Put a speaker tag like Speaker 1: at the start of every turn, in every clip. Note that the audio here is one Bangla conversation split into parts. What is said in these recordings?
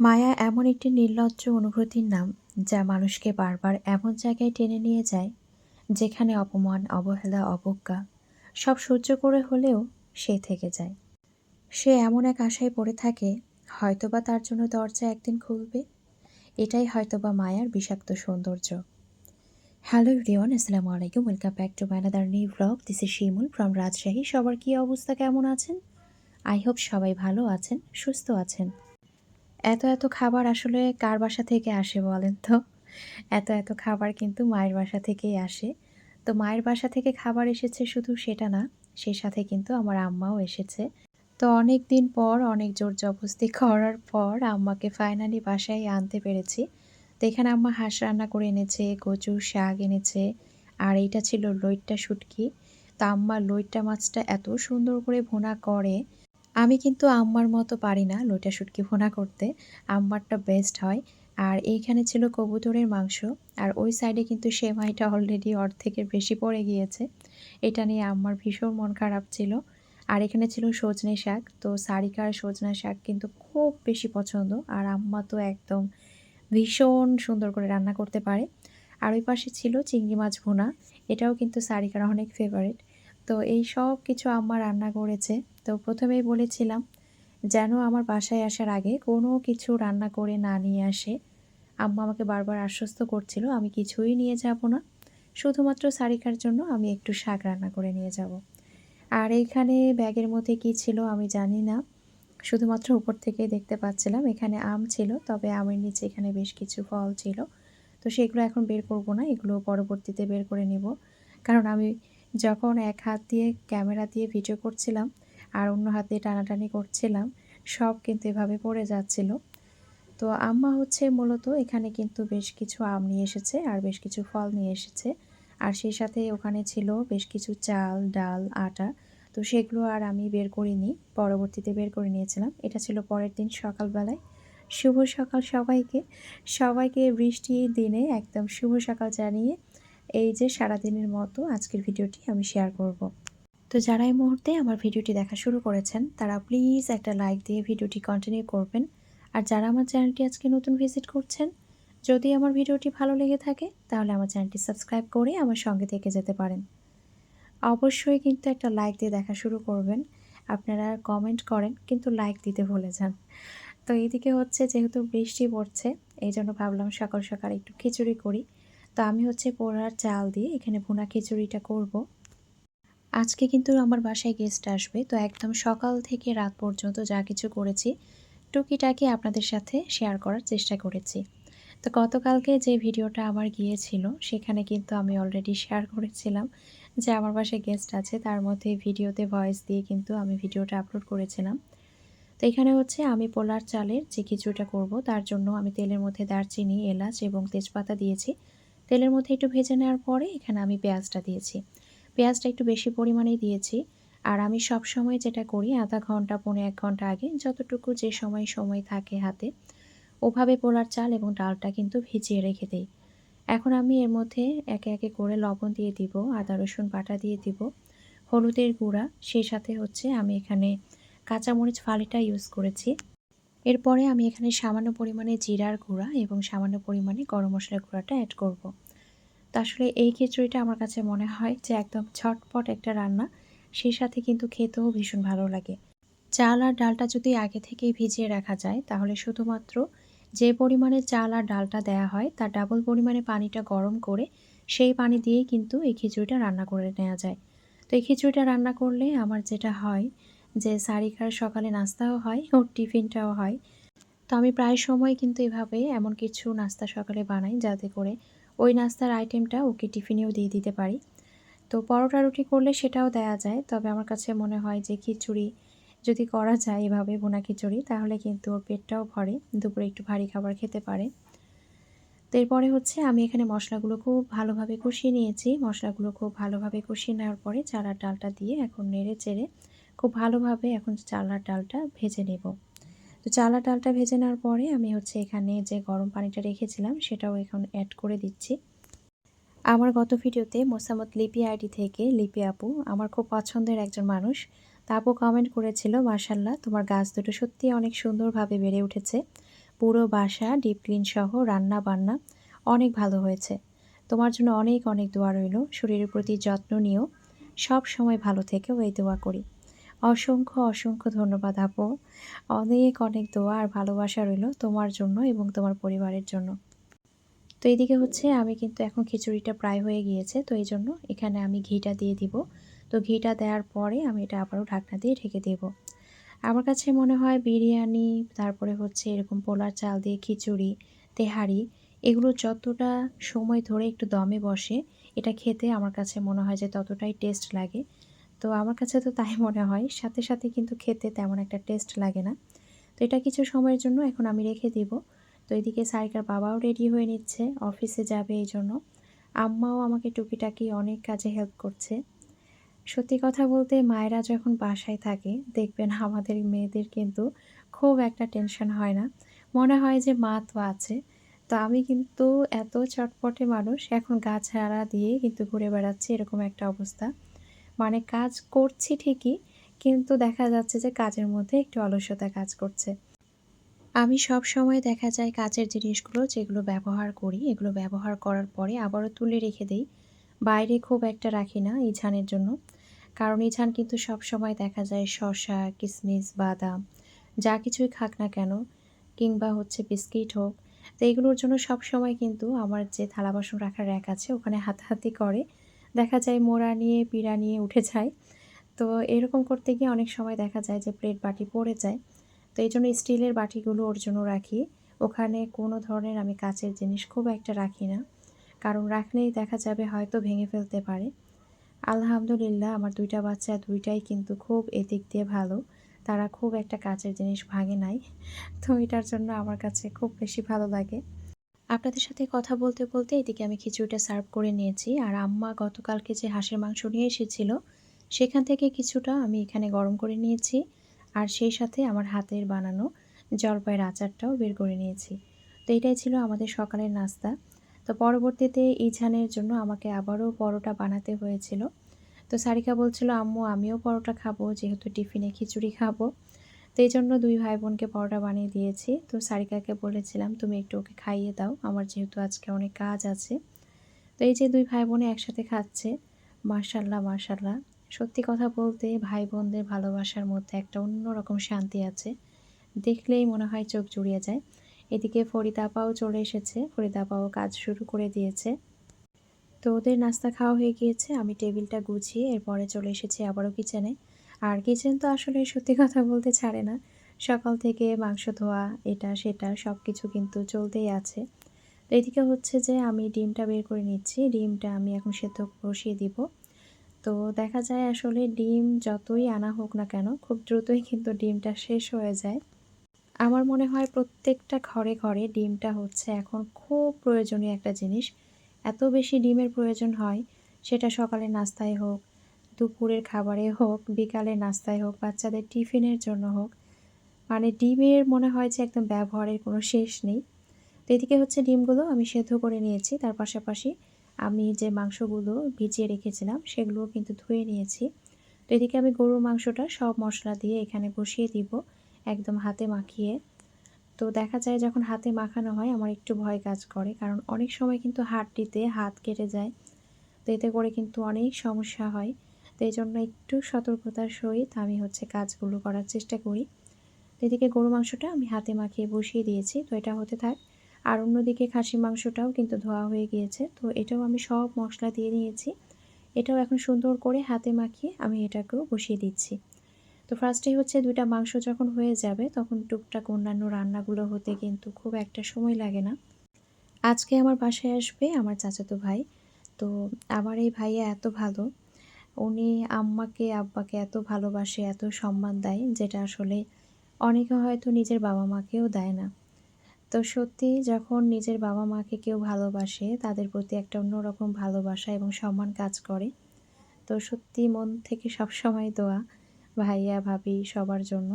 Speaker 1: মায়া এমন একটি নির্লজ্জ অনুভূতির নাম, যা মানুষকে বারবার এমন জায়গায় টেনে নিয়ে যায়, যেখানে অপমান, অবহেলা, অবজ্ঞা, সব সহ্য করে হলেও সে থেকে যায়। সে এমন এক আশায় পড়ে থাকে, হয়তোবা তার জন্য দরজা একদিন খুলবে। এটাই হয়তোবা মায়ার বিষাক্ত সৌন্দর্য। হ্যালো রিওয়ান আসসালামু আলাইকুম। Welcome back to my another new blog. This is Shimul from Rajshahi. সবার কী অবস্থা, কেমন আছেন? আই হোপ সবাই ভালো আছেন, সুস্থ আছেন। এত এত খাবার আসলে কার বাসা থেকে আসে বলেন তো? এত এত খাবার কিন্তু মায়ের বাসা থেকেই আসে। তো মায়ের বাসা থেকে খাবার এসেছে শুধু সেটা না, সেই সাথে কিন্তু আমার আম্মাও এসেছে। তো অনেক দিন পর, অনেক জোর জবস্তি করার পর আম্মাকে ফাইনালি বাসায় আনতে পেরেছি। তো এখানে আম্মা হাঁস রান্না করে এনেছে কচু শাক এনেছে, আর এইটা ছিল লইট্টা শুটকি। তো আম্মা লইট্টা মাছটা এত সুন্দর করে ভুনা করে আমি কিন্তু আম্মার মতো পারি না লোটা শুটকি ভোনা করতে। আম্মারটা বেস্ট হয়। আর এইখানে ছিল কবুতরের মাংস। আর ওই সাইডে কিন্তু সেমাইটা অলরেডি অর্ধেকের বেশি পড়ে গিয়েছে। এটা নিয়ে আম্মার ভীষণ মন খারাপ ছিল। আর এখানে ছিল সজনে শাক। তো সারিকার সজনা শাক কিন্তু খুব বেশি পছন্দ। আর আম্মা তো একদম ভীষণ সুন্দর করে রান্না করতে পারে। আর ওই পাশে ছিল চিংড়ি মাছ ভুনা। এটাও কিন্তু সারিকার অনেক ফেভারিট তো এই সব কিছু আম্মা রান্না করেছে। তো প্রথমেই বলেছিলাম, যেন আমার বাসায় আসার আগে কোনো কিছু রান্না করে না নিয়ে আসে। আম্মা আমাকে বারবার আশ্বস্ত করছিল, আমি কিছুই নিয়ে যাব না। শুধুমাত্র সারিকার জন্য আমি একটু শাক রান্না করে নিয়ে যাব। আর এইখানে ব্যাগের মধ্যে কি ছিল আমি জানি না। শুধুমাত্র উপর থেকে দেখতে পাচ্ছিলাম, এখানে আম ছিল, তবে আমের নিচে এখানে বেশ কিছু ফল ছিল। তো সেগুলো এখন বের করব না, এগুলো পরবর্তীতে বের করে নিব। কারণ আমি যখন এক হাত দিয়ে ক্যামেরা দিয়ে ভিডিও করছিলাম আর অন্য হাতে টানাটানি করছিলাম, সব কিন্তু এভাবে পড়ে যাচ্ছিল। তো আম্মা হচ্ছে মূলত এখানে কিন্তু বেশ কিছু আম নিয়ে এসেছে আর বেশ কিছু ফল নিয়ে এসেছে। আর সেই সাথে ওখানে ছিল বেশ কিছু চাল, ডাল, আটা। তো সেগুলো আর আমি বের করিনি, পরবর্তীতে বের করে নিয়েছিলাম। এটা ছিল পরের দিন সকালবেলায়। শুভ সকাল সবাইকে। সবাইকে বৃষ্টির দিনে একদম শুভ সকাল জানিয়ে এই যে সারাদিনের মতো আজকের ভিডিওটি আমি শেয়ার করব। তো যারা এই মুহূর্তে আমার ভিডিওটি দেখা শুরু করেছেন, তারা প্লিজ একটা লাইক দিয়ে ভিডিওটি কন্টিনিউ করবেন। আর যারা আমার চ্যানেলটি আজকে নতুন ভিজিট করছেন, যদি আমার ভিডিওটি ভালো লেগে থাকে, তাহলে আমার চ্যানেলটি সাবস্ক্রাইব করে আমার সঙ্গে থেকে যেতে পারেন। অবশ্যই কিন্তু একটা লাইক দিয়ে দেখা শুরু করবেন। আপনারা কমেন্ট করেন, কিন্তু লাইক দিতে ভুলে যান। তো এইদিকে হচ্ছে যেহেতু বৃষ্টি পড়ছে এই জন্য ভাবলাম সকাল সকাল একটু খিচুড়ি করি। তো আমি হচ্ছে পোড়ার চাল দিয়ে এখানে ভুনা খিচুড়িটা করব। আজকে কিন্তু আমার বাসায় গেস্ট আসবে, তো একদম সকাল থেকে রাত পর্যন্ত যা কিছু করেছি, টুকিটাকি আপনাদের সাথে শেয়ার করার চেষ্টা করেছি। তো গতকালকে যে ভিডিওটা আমার গিয়েছিল, সেখানে কিন্তু আমি অলরেডি শেয়ার করেছিলাম যে আমার বাসায় গেস্ট আছে, তার মধ্যে ভিডিওতে ভয়েস দিয়ে কিন্তু আমি ভিডিওটা আপলোড করেছিলাম। তো এখানে হচ্ছে আমি পোলার চালের যে কিছুটা করব, তার জন্য আমি তেলের মধ্যে দারচিনি, এলাচ এবং তেজপাতা দিয়েছি। তেলের মধ্যে একটু ভেজে নেওয়ার পরে এখানে আমি পেঁয়াজটা দিয়েছি। পেঁয়াজটা একটু বেশি পরিমাণেই দিয়েছি। আর আমি সব সময় যেটা করি, আধা ঘণ্টা, পৌনে এক ঘণ্টা আগে যতটুকু যে সময় সময় থাকে হাতে, ওভাবে পোলার চাল এবং ডালটা কিন্তু ভিজিয়ে রেখে দিই। এখন আমি এর মধ্যে একে একে করে লবণ দিয়ে দিব, আদা, রসুন বাটা দিয়ে দিব, হলুদের গুঁড়া, সেই সাথে হচ্ছে আমি এখানে কাঁচামরিচ ফালিটা ইউজ করেছি। এরপরে আমি এখানে সামান্য পরিমাণে জিরার গুঁড়া এবং সামান্য পরিমাণে গরম মশলার গুঁড়াটা অ্যাড করব। তো আসলে এই খিচুড়িটা আমার কাছে মনে হয় যে একদম ছটপট একটা রান্না। সেই সাথে কিন্তু খেতেও ভীষণ ভালো লাগে। চাল আর ডালটা যদি আগে থেকেই ভিজিয়ে রাখা যায়, তাহলে শুধুমাত্র যে পরিমাণে চাল আর ডালটা দেয়া হয়, তার ডাবল পরিমাণে পানিটা গরম করে সেই পানি দিয়েই কিন্তু এই খিচুড়িটা রান্না করে নেওয়া যায়। তো এই খিচুড়িটা রান্না করলে আমার যেটা হয় যে সারিকার সকালে নাস্তাও হয়, ওর টিফিনটাও হয়। তো আমি প্রায় সময় কিন্তু এভাবে এমন কিছু নাস্তা সকালে বানাই যাতে করে ওই নাস্তার আইটেমটা ওকে টিফিনেও দিয়ে দিতে পারি। তো পরোটা রুটি করলে সেটাও দেয়া যায়। তবে আমার কাছে মনে হয় যে খিচুড়ি যদি করা যায় এভাবে বোনা খিচুড়ি, তাহলে কিন্তু ওর পেটটাও ভরে, দুপুরে একটু ভারী খাবার খেতে পারে। তো এরপরে হচ্ছে আমি এখানে মশলাগুলো খুব ভালোভাবে কষিয়ে নিয়েছি। মশলাগুলো খুব ভালোভাবে কষিয়ে নেওয়ার পরে চালার ডালটা দিয়ে এখন নেড়ে চেড়ে খুব ভালোভাবে এখন চালার ডালটা ভেজে নেব। তো চালা ডালটা ভেজে নেওয়ার পরে আমি হচ্ছে এখানে যে গরম পানিটা রেখেছিলাম, সেটাও এখন অ্যাড করে দিচ্ছি। আমার গত ভিডিওতে মোসামত লিপি আইডি থেকে, লিপি আপু, আমার খুব পছন্দের একজন মানুষ। তা আপু কমেন্ট করেছিল মার্শাল্লাহ তোমার গাছ দুটো সত্যি অনেক সুন্দরভাবে বেড়ে উঠেছে। পুরো বাসা ডিপ ক্লিন সহ, রান্না বান্না অনেক ভালো হয়েছে। তোমার জন্য অনেক অনেক দোয়া রইল। শরীরের প্রতি যত্ন নিও। সব সময় ভালো থেকেও এই দোয়া করি। অসংখ্য অসংখ্য ধন্যবাদ আপু। অনেক অনেক দোয়া আর ভালোবাসা রইল তোমার জন্য এবং তোমার পরিবারের জন্য। তো এদিকে হচ্ছে আমি কিন্তু এখন খিচুড়িটা প্রায় হয়ে গিয়েছে, তো এই জন্য এখানে আমি ঘিটা দিয়ে দিব। তো ঘিটা দেওয়ার পরে আমি এটা আবারও ঢাকনা দিয়ে ঢেকে দেব। আমার কাছে মনে হয় বিরিয়ানি, তারপরে হচ্ছে এরকম পোলার চাল দিয়ে খিচুড়ি, তেহারি, এগুলো যতটা সময় ধরে একটু দমে বসে, এটা খেতে আমার কাছে মনে হয় যে ততটাই টেস্ট লাগে। তো আমার কাছে তো তাই মনে হয়। সাথে সাথে কিন্তু খেতে তেমন একটা টেস্ট লাগে না। তো এটা কিছু সময়ের জন্য এখন আমি রেখে দিব। তো এদিকে সারিকার বাবাও রেডি হয়ে নিচ্ছে অফিসে যাবে এই জন্য। আম্মাও আমাকে টুকিটাকি অনেক কাজে হেল্প করছে। সত্যি কথা বলতে মায়েরা যখন বাসায় থাকে, দেখবেন আমাদের মেয়েদের কিন্তু খুব একটা টেনশন হয় না। মনে হয় যে মা তো আছে। তো আমি কিন্তু এত চটপটে মানুষ, এখন গা ছাড়া দিয়ে কিন্তু ঘুরে বেড়াচ্ছি, এরকম একটা অবস্থা। মানে কাজ করছি ঠিকই, কিন্তু দেখা যাচ্ছে যে কাজের মধ্যে একটু অলসতা কাজ করছে। আমি সব সময় দেখা যায় কাচের জিনিসগুলো যেগুলো ব্যবহার করি, এগুলো ব্যবহার করার পরে আবারও তুলে রেখে দেই। বাইরে খুব একটা রাখি না ইছানের জন্য, কারণ ইছান কিন্তু সব সময় দেখা যায় শশা কিশমিশ বাদাম, যা কিছুই খাক না কেন, কিংবা হচ্ছে বিস্কিট হোক, তো এগুলোর জন্য সব সময় কিন্তু আমার যে থালা বাসন রাখার র্যাক আছে ওখানে হাতাহাতি করে। দেখা যায় মোড়া নিয়ে, পিড়া নিয়ে উঠে যায়। তো এরকম করতে গিয়ে অনেক সময় দেখা যায় যে প্লেট বাটি পড়ে যায়। তো এই জন্য স্টিলের বাটিগুলো ওর জন্য রাখি। ওখানে কোনো ধরনের আমি কাচের জিনিস খুব একটা রাখি না। কারণ রাখলেই দেখা যাবে হয়তো ভেঙে ফেলতে পারে। আলহামদুলিল্লাহ, আমার দুইটা বাচ্চা দুইটাই কিন্তু খুব এদিক দিয়ে ভালো। তারা খুব একটা কাচের জিনিস ভাঙে নাই। তো এটার জন্য আমার কাছে খুব বেশি ভালো লাগে। আপনাদের সাথে কথা বলতে বলতে এদিকে আমি খিচুড়িটা সার্ভ করে নিয়েছি। আর আম্মা গতকালকে যে হাঁসের মাংস নিয়ে এসেছিল, সেখান থেকে কিছুটা আমি এখানে গরম করে নিয়েছি। আর সেই সাথে আমার হাতের বানানো জলপাইয়ের আচারটাও বের করে নিয়েছি। তো এটাই ছিল আমাদের সকালের নাস্তা। তো পরবর্তীতে ইছানের জন্য আমাকে আবারও পরোটা বানাতে হয়েছিল। তো সারিকা বলছিল, আম্মু, আমিও পরোটা খাব, যেহেতু টিফিনে খিচুড়ি খাব। তো এই জন্য দুই ভাই বোনকে পরোটা বানিয়ে দিয়েছি। তো সারিকাকে বলেছিলাম, তুমি একটু ওকে খাইয়ে দাও। আমার যেহেতু আজকে অনেক কাজ আছে। তো এই যে দুই ভাই বোনে একসাথে খাচ্ছে মার্শাল্লাহ মার্শাল্লাহ সত্যি কথা বলতে ভাই বোনদের ভালোবাসার মধ্যে একটা অন্যরকম শান্তি আছে। দেখলেই মনে হয় চোখ জুড়িয়ে যায়। এদিকে ফরিদাপাও চলে এসেছে। ফরিদাপাও কাজ শুরু করে দিয়েছে। তো ওদের নাস্তা খাওয়া হয়ে গিয়েছে। আমি টেবিলটা গুছিয়ে এরপরে চলে এসেছি আবারও কিচেনে আর কিচেন তো আসলে সত্যি কথা বলতে ছাড়ে না। সকাল থেকে মাংস ধোয়া, এটা, সেটা সব কিছু কিন্তু চলতেই আছে। তো এদিকে হচ্ছে যে আমি ডিমটা বের করে নিচ্ছি। ডিমটা আমি এখন সেদ্ধ বসিয়ে দিব। তো দেখা যায় আসলে ডিম যতই আনা হোক না কেন, খুব দ্রুতই কিন্তু ডিমটা শেষ হয়ে যায়। আমার মনে হয় প্রত্যেকটা ঘরে ঘরে ডিমটা হচ্ছে এখন খুব প্রয়োজনীয় একটা জিনিস। এত বেশি ডিমের প্রয়োজন হয়, সেটা সকালে নাস্তায় হোক দুপুরের খাবারে হোক বিকালে নাস্তায় হোক, বাচ্চাদের টিফিনের জন্য হোক মানে ডিমের মনে হয় যে একদম ব্যবহারের কোনো শেষ নেই। তো এদিকে হচ্ছে ডিমগুলো আমি সেদ্ধ করে নিয়েছি, তার পাশাপাশি আমি যে মাংসগুলো ভিজিয়ে রেখেছিলাম সেগুলোও কিন্তু ধুয়ে নিয়েছি। তো এদিকে আমি গরুর মাংসটা সব মশলা দিয়ে এখানে বসিয়ে দিব, একদম হাতে মাখিয়ে। তো দেখা যায় যখন হাতে মাখানো হয় আমার একটু ভয় কাজ করে, কারণ অনেক সময় কিন্তু হাড্ডিতে হাত কেটে যায়। তো এতে করে কিন্তু অনেক সমস্যা হয়। তো এই জন্য একটু সতর্কতার সহিত আমি হচ্ছে কাজগুলো করার চেষ্টা করি। এদিকে গরু মাংসটা আমি হাতে মাখিয়ে বসিয়ে দিয়েছি, তো এটা হতে থাক। আর অন্যদিকে খাসি মাংসটাও কিন্তু ধোয়া হয়ে গিয়েছে, তো এটাও আমি সব মশলা দিয়ে নিয়েছি। এটাও এখন সুন্দর করে হাতে মাখিয়ে আমি এটাকেও বসিয়ে দিচ্ছি। তো ফার্স্টেই হচ্ছে দুইটা মাংস যখন হয়ে যাবে, তখন টুকটাক অন্যান্য রান্নাগুলো হতে কিন্তু খুব একটা সময় লাগে না। আজকে আমার বাসায় আসবে আমার চাচাতো ভাই, তো আমার এই ভাইয়া এত ভালো উনি আম্মাকে, আব্বাকে এত ভালোবাসে, এত সম্মান দেয়, যেটা আসলে অনেকে হয়তো নিজের বাবা মাকেও দেয় না। তো সত্যি যখন নিজের বাবা মাকে কেউ ভালোবাসে, তাদের প্রতি একটা অন্যরকম ভালোবাসা এবং সম্মান কাজ করে। তো সত্যি মন থেকে সবসময় দোয়া, ভাইয়া, ভাবি, সবার জন্য।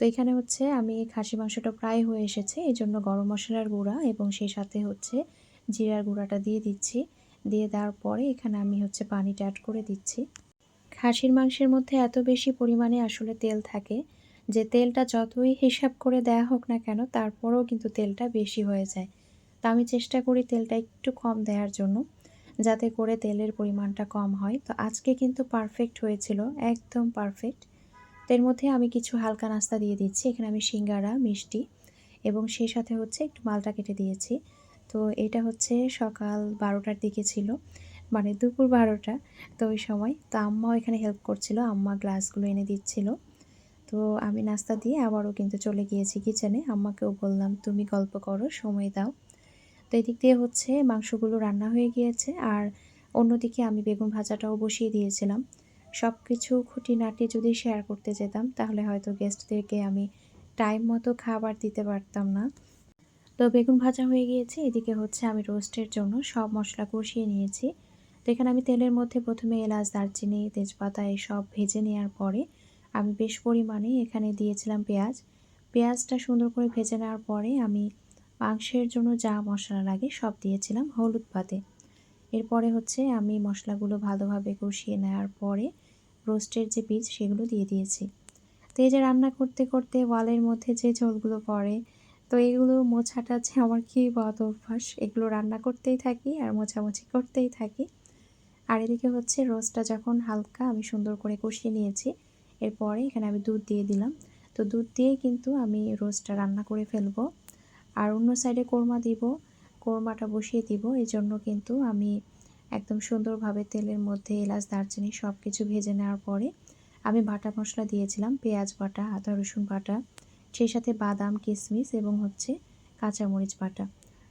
Speaker 1: তো এখানে হচ্ছে আমি খাসি মাংসটা প্রায় হয়ে এসেছে এই জন্য গরম মশলার গুঁড়া এবং সেই সাথে হচ্ছে জিরার গুঁড়াটা দিয়ে দিচ্ছি। দিয়ে দেওয়ার পরে এখানে আমি হচ্ছে পানিটা অ্যাড করে দিচ্ছি। খাসির মাংসের মধ্যে এত বেশি পরিমাণে আসলে তেল থাকে যে তেলটা যতই হিসাব করে দেয়া হোক না কেন তারপরেও কিন্তু তেলটা বেশি হয়ে যায়। তো আমি চেষ্টা করি তেলটা একটু কম দেওয়ার জন্য যাতে করে তেলের পরিমাণটা কম হয়। তো আজকে কিন্তু পারফেক্ট হয়েছিল, একদম পারফেক্ট তো এর মধ্যে আমি কিছু হালকা নাস্তা দিয়ে দিচ্ছি। এখানে আমি সিঙ্গারা, মিষ্টি এবং সেই সাথে হচ্ছে একটু মালটা কেটে দিয়েছি। তো এটা হচ্ছে সকাল বারোটার দিকে ছিল মানে দুপুর বারোটা। তো ওই সময় তো আম্মাও এখানে হেল্প করছিল, আম্মা গ্লাসগুলো এনে দিচ্ছিল। তো আমি নাস্তা দিয়ে আবারও কিন্তু চলে গিয়েছি কিচেনে আম্মাকেও বললাম, তুমি গল্প করো, সময় দাও। তো এদিক দিয়ে হচ্ছে মাংসগুলো রান্না হয়ে গিয়েছে আর অন্যদিকে আমি বেগুন ভাজাটাও বসিয়ে দিয়েছিলাম। সব কিছু খুঁটিনাটি যদি শেয়ার করতে যেতাম, তাহলে হয়তো গেস্টদেরকে আমি টাইম মতো খাবার দিতে পারতাম না। তো বেগুন ভাজা হয়ে গিয়েছে। এদিকে হচ্ছে আমি রোস্টের জন্য সব মশলা কষিয়ে নিয়েছি। তো এখানে আমি তেলের মধ্যে প্রথমে এলাচ, দারচিনি, তেজপাতা এসব ভেজে নেওয়ার পরে আমি বেশ পরিমাণে এখানে দিয়েছিলাম পেঁয়াজ। পেঁয়াজটা সুন্দর করে ভেজে নেওয়ার পরে আমি মাংসের জন্য যা মশলা লাগে সব দিয়েছিলাম হলুদ পাতে। এরপরে হচ্ছে আমি মশলাগুলো ভালোভাবে কষিয়ে নেওয়ার পরে রোস্টের যে বীজ সেগুলো দিয়ে দিয়েছি। তো এই যে রান্না করতে করতে ওয়ালের মধ্যে যে ঝোলগুলো পড়ে তো এগুলো মোছাটা যে আমার কি বদ অভ্যাস? এগুলো রান্না করতেই থাকি আর মোছামুছি করতেই থাকি। আর এদিকে হচ্ছে রোস্টটা যখন হালকা আমি সুন্দর করে কষিয়ে নিয়েছি, এরপরে এখানে আমি দুধ দিয়ে দিলাম। তো দুধ দিয়েই কিন্তু আমি রোস্টটা রান্না করে ফেলব। আর অন্য সাইডে কোরমা দিব, কোরমাটা বসিয়ে দিব। এই জন্য কিন্তু আমি একদম সুন্দরভাবে তেলের মধ্যে এলাচ, দারচিনি সব কিছু ভেজে নেওয়ার পরে আমি বাটা মশলা দিয়েছিলাম, পেঁয়াজ বাটা, আদা রসুন বাটা। সেই সাথে বাদাম কিশমিশ এবং হচ্ছে কাঁচামরিচ বাটা।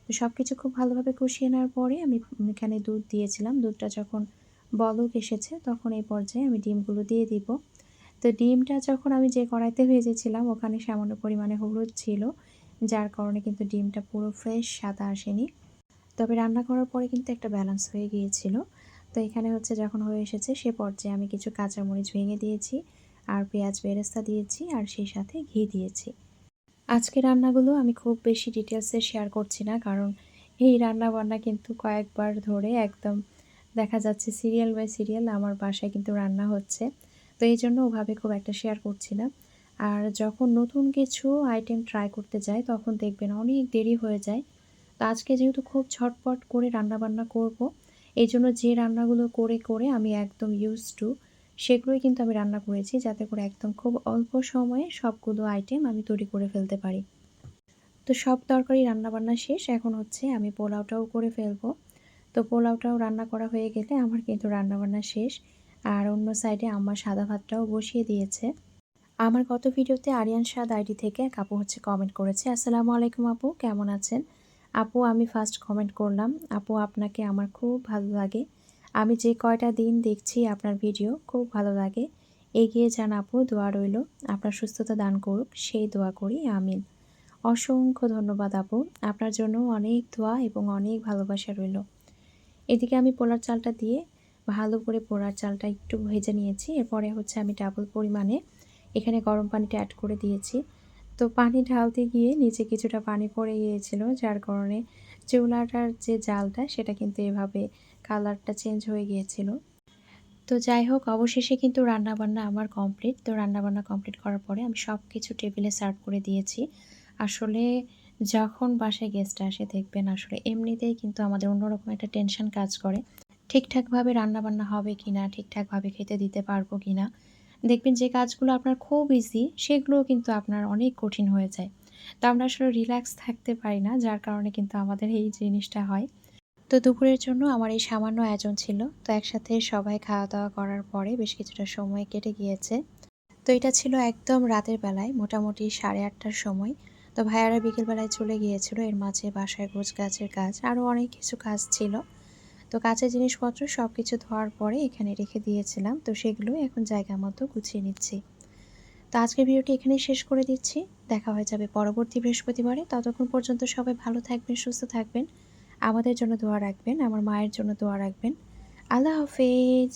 Speaker 1: তো সব কিছু খুব ভালোভাবে কষিয়ে নেওয়ার পরে আমি এখানে দুধ দিয়েছিলাম। দুধটা যখন বলক এসেছে তখন এই পর্যায়ে আমি ডিমগুলো দিয়ে দিব। তো ডিমটা যখন আমি যে কড়াইতে ভেজেছিলাম ওখানে সামান্য পরিমাণে হলুদ ছিল, যার কারণে কিন্তু ডিমটা পুরো ফ্রেশ, সাদা আসেনি। তবে রান্না করার পরে কিন্তু একটা ব্যালেন্স হয়ে গিয়েছিল। তো এখানে হচ্ছে যখন হয়ে এসেছে সে পর্যায়ে আমি কিছু কাঁচামরিচ ভেঙে দিয়েছি। আর পেঁয়াজ বেরেস্তা দিয়েছি আর সেই সাথে ঘি দিয়েছি। আজকে রান্নাগুলো আমি খুব বেশি ডিটেলসে শেয়ার করছি না, কারণ এই রান্না বান্না কিন্তু কয়েকবার ধরে একদম দেখা যাচ্ছে সিরিয়াল বাই সিরিয়াল আমার বাসায় কিন্তু রান্না হচ্ছে। তো এই জন্য ওভাবে খুব একটা শেয়ার করছি না। আর যখন নতুন কিছু আইটেম ট্রাই করতে যাই, তখন দেখবেন অনেক দেরি হয়ে যায়। তো আজকে যেহেতু খুব ঝটপট করে রান্নাবান্না করব, এই জন্য যে রান্নাগুলো করে করে আমি একদম ইউজ টু সেগুলোই কিন্তু আমি রান্না করেছি যাতে করে একদম খুব অল্প সময়ে সবগুলো আইটেম আমি তৈরি করে ফেলতে পারি। তো সব তরকারি রান্নাবান্না শেষ, এখন হচ্ছে আমি পোলাওটাও করে ফেলব। তো পোলাওটাও রান্না করা হয়ে গেলে আমার কিন্তু রান্নাবান্না শেষ, আর অন্য সাইডে আমার সাদা ভাতটাও বসিয়ে দিয়েছে। আমার গত ভিডিওতে আরিয়ান সাদ আইডি থেকে এক আপু হচ্ছে কমেন্ট করেছে, আসসালামু আলাইকুম আপু, কেমন আছেন? আপু, আমি ফার্স্ট কমেন্ট করলাম, আপু, আপনাকে আমার খুব ভালো লাগে। আমি যে কয়টা দিন দেখছি আপনার ভিডিও, খুব ভালো লাগে। এগিয়ে যান আপু, দোয়া রইল। আপনার সুস্থতা দান করুক, সেই দোয়া করি, আমিন। অসংখ্য ধন্যবাদ আপু, আপনার জন্য অনেক দোয়া এবং অনেক ভালোবাসা রইল। এদিকে আমি পোলার চালটা দিয়ে ভালো করে পোলার চালটা একটু ভেজে নিয়েছি। এরপরে হচ্ছে আমি ডাবল পরিমাণে এখানে গরম পানিটা অ্যাড করে দিয়েছি। তো পানি ঢালতে গিয়ে নিচে কিছুটা পানি পড়ে গিয়েছিল, যার কারণে চুলাটার যে জালটা, সেটা কিন্তু এভাবে কালারটা চেঞ্জ হয়ে গিয়েছিল। তো যাই হোক, অবশেষে কিন্তু রান্নাবান্না আমার কমপ্লিট। তো রান্নাবান্না কমপ্লিট করার পরে আমি সব কিছু টেবিলে সার্ভ করে দিয়েছি। আসলে যখন বাসায় গেস্ট আসে, দেখবেন আসলে এমনিতেই কিন্তু আমাদের অন্যরকম একটা টেনশন কাজ করে। ঠিকঠাকভাবে রান্নাবান্না হবে কি না ঠিকঠাকভাবে খেতে দিতে পারব কি না দেখবেন যে কাজগুলো আপনার খুব ইজি সেগুলোও কিন্তু আপনার অনেক কঠিন হয়ে যায়। তো আমরা আসলে রিল্যাক্স থাকতে পারি না, যার কারণে কিন্তু আমাদের এই জিনিসটা হয়। তো দুপুরের জন্য আমার এই সামান্য আয়োজন ছিল। তো একসাথে সবাই খাওয়া দাওয়া করার পরে বেশ কিছুটা সময় কেটে গিয়েছে। তো এটা ছিল একদম রাতের বেলায়, মোটামুটি সাড়ে আটটার সময়। তো ভাইয়ারা বিকেলবেলায় চলে গিয়েছিল, এর মাঝে বাসায় গোছ গাছের কাজ আরও অনেক কিছু কাজ ছিল। তো কাছের জিনিসপত্র সব কিছু ধোয়ার পরে এখানে রেখে দিয়েছিলাম। তো সেগুলো এখন জায়গা মতো গুছিয়ে নিচ্ছি। তো আজকের ভিডিওটি এখানেই শেষ করে দিচ্ছি। দেখা হয়ে যাবে পরবর্তী বৃহস্পতিবারে। ততক্ষণ পর্যন্ত সবাই ভালো থাকবেন, সুস্থ থাকবেন। আমাদের জন্য দোয়া রাখবেন আমার মায়ের জন্য দোয়া রাখবেন। আল্লাহ হাফেজ।